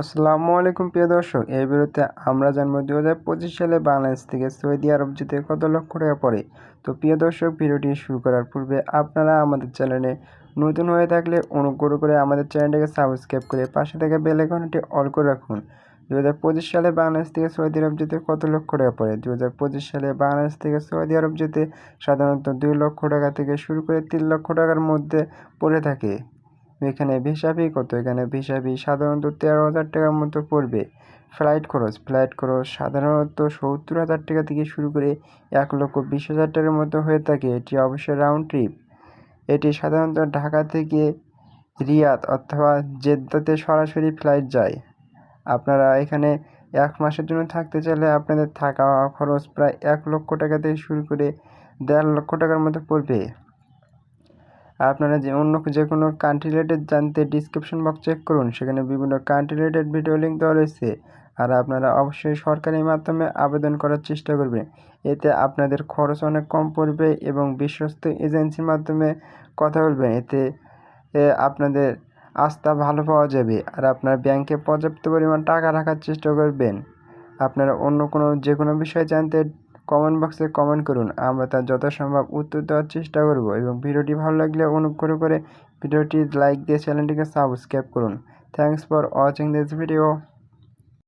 আসসালামু আলাইকুম, প্রিয় দর্শক। এই ভিডিওতে আমরা জানব দু হাজার পঁচিশ সালে বাংলাদেশ থেকে সৌদি আরব যেতে কত লক্ষ টাকা পড়ে। তো প্রিয় দর্শক, ভিডিওটি শুরু করার পূর্বে আপনারা আমাদের চ্যানেলে নতুন হয়ে থাকলে অনুগ্রহ করে আমাদের চ্যানেলটিকে সাবস্ক্রাইব করে পাশে থেকে বেল আইকনটি অল করে রাখুন। দু হাজার পঁচিশ সালে বাংলাদেশ থেকে সৌদি আরব যেতে কত লক্ষ টাকা পড়ে? দু হাজার পঁচিশ সালে বাংলাদেশ থেকে সৌদি আরব যেতে সাধারণত দুই লক্ষ টাকা থেকে শুরু করে তিন লক্ষ টাকার মধ্যে পড়ে থাকে। এখানে ভিসা ফি কত? এখানে ভিসা ফি সাধারণত তেরো হাজার টাকার মতো পড়বে। ফ্লাইট খরচ ফ্লাইট খরচ সাধারণত সত্তর হাজার টাকা থেকে শুরু করে এক লক্ষ বিশ হাজার টাকার মতো হয়ে থাকে। এটি অবশ্যই রাউন্ড ট্রিপ এটি সাধারণত ঢাকা থেকে রিয়াদ অথবা জেদ্দাতে সরাসরি ফ্লাইট যায়। আপনারা এখানে এক মাসের জন্য থাকতে চাইলে আপনাদের থাকা খরচ প্রায় এক লক্ষ টাকা থেকে শুরু করে দেড় লক্ষ টাকার মতো পড়বে। আপনারা যে অন্য যে কোনো কান্ট্রি রিলেটেড জানতে ডিসক্রিপশন বক্স চেক করুন, সেখানে বিভিন্ন কান্ট্রি রিলেটেড ভিডিও লিঙ্ক দেওয়া রয়েছে। আর আপনারা অবশ্যই সরকারি মাধ্যমে আবেদন করার চেষ্টা করবেন। এতে আপনাদের খরচ অনেক কম পড়বে এবং বিশ্বস্ত এজেন্সির মাধ্যমে কথা বলবেন। এতে আপনাদের আস্থা ভালো পাওয়া যাবে। আর আপনার ব্যাংকে পর্যাপ্ত পরিমাণ টাকা রাখার চেষ্টা করবেন। আপনারা অন্য কোনো যে কোনো বিষয় জানতে কমেন্ট বক্সে কমেন্ট করুন। আমরা তার যথাসম্ভব উত্তর দেওয়ার চেষ্টা করব এবং ভিডিওটি ভালো লাগলে অনুগ্রহ করে ভিডিওটি লাইক দিয়ে চ্যানেলটিকে সাবস্ক্রাইব করুন। Thanks for watching this video